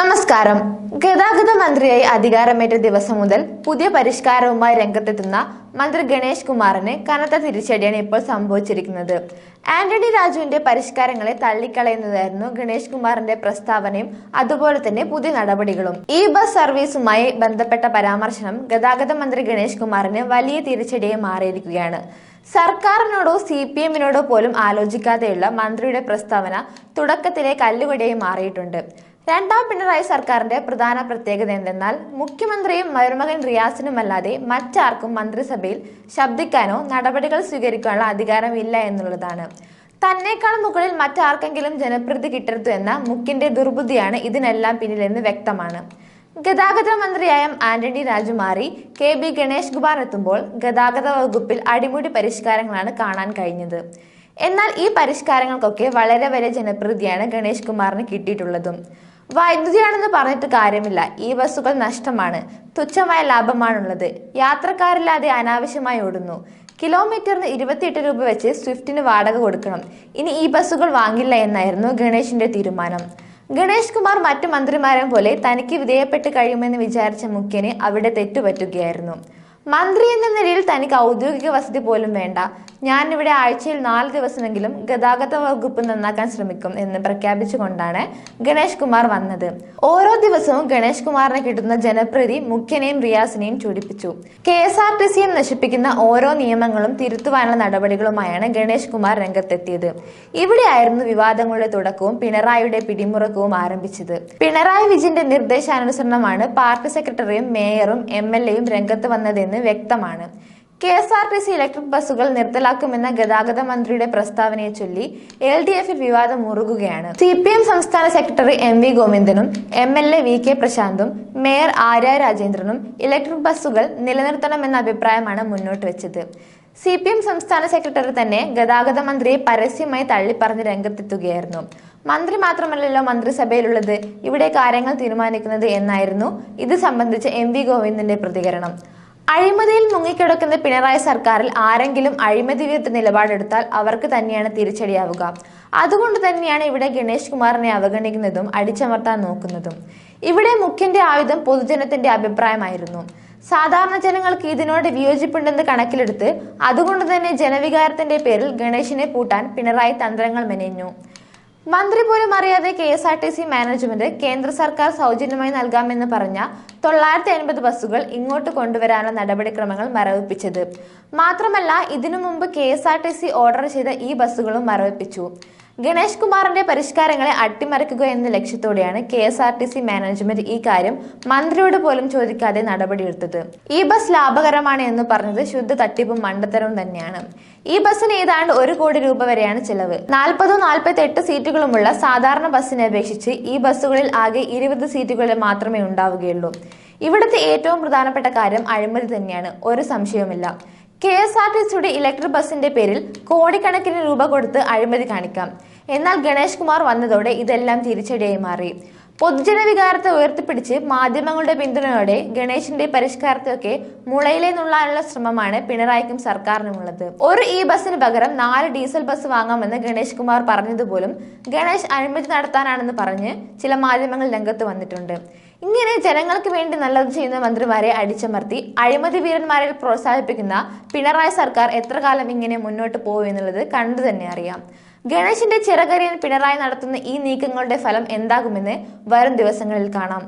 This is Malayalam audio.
നമസ്കാരം. ഗതാഗത മന്ത്രിയായി അധികാരമേറ്റ ദിവസം മുതൽ പുതിയ പരിഷ്കാരവുമായി രംഗത്തെത്തുന്ന മന്ത്രി ഗണേഷ് കുമാറിന് കനത്ത തിരിച്ചടിയാണ് ഇപ്പോൾ സംഭവിച്ചിരിക്കുന്നത്. ആന്റണി രാജുവിന്റെ പരിഷ്കാരങ്ങളെ തള്ളിക്കളയുന്നതായിരുന്നു ഗണേഷ് കുമാറിന്റെ പ്രസ്താവനയും അതുപോലെ തന്നെ പുതിയ നടപടികളും. ഈ ബസ് സർവീസുമായി ബന്ധപ്പെട്ട പരാമർശനം ഗതാഗത മന്ത്രി ഗണേഷ് കുമാറിന് വലിയ തിരിച്ചടിയായി മാറിയിരിക്കുകയാണ്. സർക്കാരിനോടോ സി പി എമ്മിനോടോ പോലും ആലോചിക്കാതെയുള്ള മന്ത്രിയുടെ പ്രസ്താവന തുടക്കത്തിലെ കല്ലുകടിയായി മാറിയിട്ടുണ്ട്. രണ്ടാം പിണറായി സർക്കാരിന്റെ പ്രധാന പ്രത്യേകത എന്തെന്നാൽ മുഖ്യമന്ത്രിയും മരുമകൻ റിയാസിനുമല്ലാതെ മറ്റാർക്കും മന്ത്രിസഭയിൽ ശബ്ദിക്കാനോ നടപടികൾ സ്വീകരിക്കാനുള്ള അധികാരമില്ല എന്നുള്ളതാണ്. തന്നേക്കാൾ മുകളിൽ മറ്റാർക്കെങ്കിലും ജനപ്രീതി കിട്ടരുത് എന്ന മുക്കിന്റെ ദുർബുദ്ധിയാണ് ഇതിനെല്ലാം പിന്നിലെന്ന് വ്യക്തമാണ്. ഗതാഗത മന്ത്രിയായ ആന്റണി രാജു മാറി കെ ബി ഗണേഷ് കുമാർ എത്തുമ്പോൾ ഗതാഗത വകുപ്പിൽ അടിമുടി പരിഷ്കാരങ്ങളാണ് കാണാൻ കഴിഞ്ഞത്. എന്നാൽ ഈ പരിഷ്കാരങ്ങൾക്കൊക്കെ വളരെ വലിയ ജനപ്രീതിയാണ് ഗണേഷ് കുമാറിന് കിട്ടിയിട്ടുള്ളതും. വൈദ്യുതിയാണെന്ന് പറഞ്ഞിട്ട് കാര്യമില്ല. ഈ ബസ്സുകൾ നഷ്ടമാണ്. തുച്ഛമായ ലാഭമാണുള്ളത്. യാത്രക്കാരില്ലാതെ അനാവശ്യമായി ഓടുന്നു. കിലോമീറ്ററിന് ഇരുപത്തിയെട്ട് രൂപ വെച്ച് സ്വിഫ്റ്റിന് വാടക കൊടുക്കണം. ഇനി ഈ ബസ്സുകൾ വാങ്ങില്ല എന്നായിരുന്നു ഗണേഷിന്റെ തീരുമാനം. ഗണേഷ് കുമാർ മറ്റു മന്ത്രിമാരെ പോലെ തനിക്ക് വിധേയപ്പെട്ട് കഴിയുമെന്ന് വിചാരിച്ച മുഖ്യന് അവിടെ തെറ്റുപറ്റുകയായിരുന്നു. മന്ത്രി എന്ന നിലയിൽ തനിക്ക് ഔദ്യോഗിക വസതി പോലും വേണ്ട. ഞാൻ ഇവിടെ ആഴ്ചയിൽ നാല് ദിവസമെങ്കിലും ഗതാഗത വകുപ്പ് നന്നാക്കാൻ ശ്രമിക്കും എന്ന് പ്രഖ്യാപിച്ചുകൊണ്ടാണ് ഗണേഷ് കുമാർ വന്നത്. ഓരോ ദിവസവും ഗണേഷ് കുമാറിന് കിട്ടുന്ന ജനപ്രീതി മുഖ്യനെയും റിയാസിനെയും ചൂടിപ്പിച്ചു. കെ എസ് ആർ ടി സിയെ നശിപ്പിക്കുന്ന ഓരോ നിയമങ്ങളും തിരുത്തുവാനുള്ള നടപടികളുമായാണ് ഗണേഷ് കുമാർ രംഗത്തെത്തിയത്. ഇവിടെയായിരുന്നു വിവാദങ്ങളുടെ തുടക്കവും പിണറായിയുടെ പിടിമുറക്കവും ആരംഭിച്ചത്. പിണറായി വിജയന്റെ നിർദ്ദേശാനുസരണമാണ് പാർട്ടി സെക്രട്ടറിയും മേയറും എം എൽ എയും രംഗത്ത് വന്നതെന്ന് വ്യക്തമാണ്. K S R T C electric ബസ്സുകൾ നിർത്തലാക്കുമെന്ന ഗതാഗത മന്ത്രിയുടെ പ്രസ്താവനയെ ചൊല്ലി എൽ ഡി എഫിൽ വിവാദം മുറുകുകയാണ്. സി പി എം സംസ്ഥാന secretary M V ഗോവിന്ദനും M L A V K പ്രശാന്തും mayor Arya രാജേന്ദ്രനും ഇലക്ട്രിക് ബസ്സുകൾ നിലനിർത്തണമെന്ന അഭിപ്രായമാണ് മുന്നോട്ട് വെച്ചത്. സി പി എം സംസ്ഥാന സെക്രട്ടറി തന്നെ ഗതാഗത മന്ത്രിയെ പരസ്യമായി തള്ളിപ്പറഞ്ഞ് രംഗത്തെത്തുകയായിരുന്നു. മന്ത്രി മാത്രമല്ലല്ലോ മന്ത്രിസഭയിലുള്ളത്. ഇവിടെ കാര്യങ്ങൾ തീരുമാനിക്കുന്നത് എന്നായിരുന്നു ഇത് സംബന്ധിച്ച് എം വി ഗോവിന്ദന്റെ പ്രതികരണം. അഴിമതിയിൽ മുങ്ങിക്കിടക്കുന്ന പിണറായി സർക്കാരിൽ ആരെങ്കിലും അഴിമതി വിരുദ്ധ നിലപാടെടുത്താൽ അവർക്ക് തന്നെയാണ് തിരിച്ചടിയാവുക. അതുകൊണ്ട് തന്നെയാണ് ഇവിടെ ഗണേഷ് കുമാറിനെ അവഗണിക്കുന്നതും അടിച്ചമർത്താൻ നോക്കുന്നതും. ഇവിടെ മുഖ്യന്റെ ആയുധം പൊതുജനത്തിന്റെ അഭിപ്രായമായിരുന്നു. സാധാരണ ജനങ്ങൾക്ക് ഇതിനോട് വിയോജിപ്പുണ്ടെന്ന് കണക്കിലെടുത്ത് അതുകൊണ്ട് തന്നെ ജനവികാരത്തിന്റെ പേരിൽ ഗണേഷിനെ പൂട്ടാൻ പിണറായി തന്ത്രങ്ങൾ മെനഞ്ഞു. മന്ത്രി പോലും അറിയാതെ K S R T C management കേന്ദ്ര സർക്കാർ സൗജന്യമായി നൽകാമെന്ന് പറഞ്ഞ തൊള്ളായിരത്തി അൻപത് ബസ്സുകൾ ഇങ്ങോട്ട് കൊണ്ടുവരാനുള്ള നടപടിക്രമങ്ങൾ മരവിപ്പിച്ചത്. മാത്രമല്ല ഇതിനു മുമ്പ് K S R T C order ചെയ്ത ഈ ബസ്സുകളും മരവിപ്പിച്ചു. ഗണേഷ് കുമാറിന്റെ പരിഷ്കാരങ്ങളെ അട്ടിമറിക്കുക എന്ന ലക്ഷ്യത്തോടെയാണ് K S R T C management ഈ കാര്യം മന്ത്രിയോട് പോലും ചോദിക്കാതെ നടപടിയെടുത്തത്. ഈ ബസ് ലാഭകരമാണ് എന്ന് പറഞ്ഞത് ശുദ്ധ തട്ടിപ്പും മണ്ടത്തരവും തന്നെയാണ്. ഈ ബസ്സിന് ഏതാണ്ട് ഒരു കോടി രൂപ വരെയാണ് ചിലവ്. നാൽപ്പതോ നാൽപ്പത്തി എട്ട് സീറ്റുകളുമുള്ള സാധാരണ ബസ്സിനെ അപേക്ഷിച്ച് ഈ ബസ്സുകളിൽ ആകെ ഇരുപത് സീറ്റുകളിൽ മാത്രമേ ഉണ്ടാവുകയുള്ളൂ. ഇവിടുത്തെ ഏറ്റവും പ്രധാനപ്പെട്ട കാര്യം അഴിമതി തന്നെയാണ്. ഒരു സംശയവുമില്ല. കെ എസ് ആർ ടി സിയുടെ ഇലക്ട്രിക് ബസിന്റെ പേരിൽ കോടിക്കണക്കിന് രൂപ കൊടുത്ത് അഴിമതി കാണിക്കാം. എന്നാൽ ഗണേഷ് കുമാർ വന്നതോടെ ഇതെല്ലാം തിരിച്ചടിയായി മാറി. പൊതുജന വികാരത്തെ ഉയർത്തിപ്പിടിച്ച് മാധ്യമങ്ങളുടെ പിന്തുണയോടെ ഗണേഷിന്റെ പരിഷ്കാരത്തെയൊക്കെ മുളയിലെ നുള്ളാനുള്ള ശ്രമമാണ് പിണറായിക്കും സർക്കാരിനുമുള്ളത്. ഒരു ഇ ബസ്സിന് പകരം നാല് ഡീസൽ ബസ് വാങ്ങാമെന്ന് ഗണേഷ് കുമാർ പറഞ്ഞതുപോലും ഗണേഷ് അഴിമതി നടത്താനാണെന്ന് പറഞ്ഞ് ചില മാധ്യമങ്ങൾ രംഗത്ത് വന്നിട്ടുണ്ട്. ഇങ്ങനെ ജനങ്ങൾക്ക് വേണ്ടി നല്ലത് ചെയ്യുന്ന മന്ത്രിമാരെ അടിച്ചമർത്തി അഴിമതി വീരന്മാരെ പ്രോത്സാഹിപ്പിക്കുന്ന പിണറായി സർക്കാർ എത്ര കാലം ഇങ്ങനെ മുന്നോട്ട് പോകുമെന്നുള്ളത് കണ്ടു തന്നെ അറിയാം. ഗണേശിന്റെ ചിറകരിയൻ പിണറായി നടത്തുന്ന ഈ നീക്കങ്ങളുടെ ഫലം എന്താകുമെന്ന് വരും ദിവസങ്ങളിൽ കാണാം.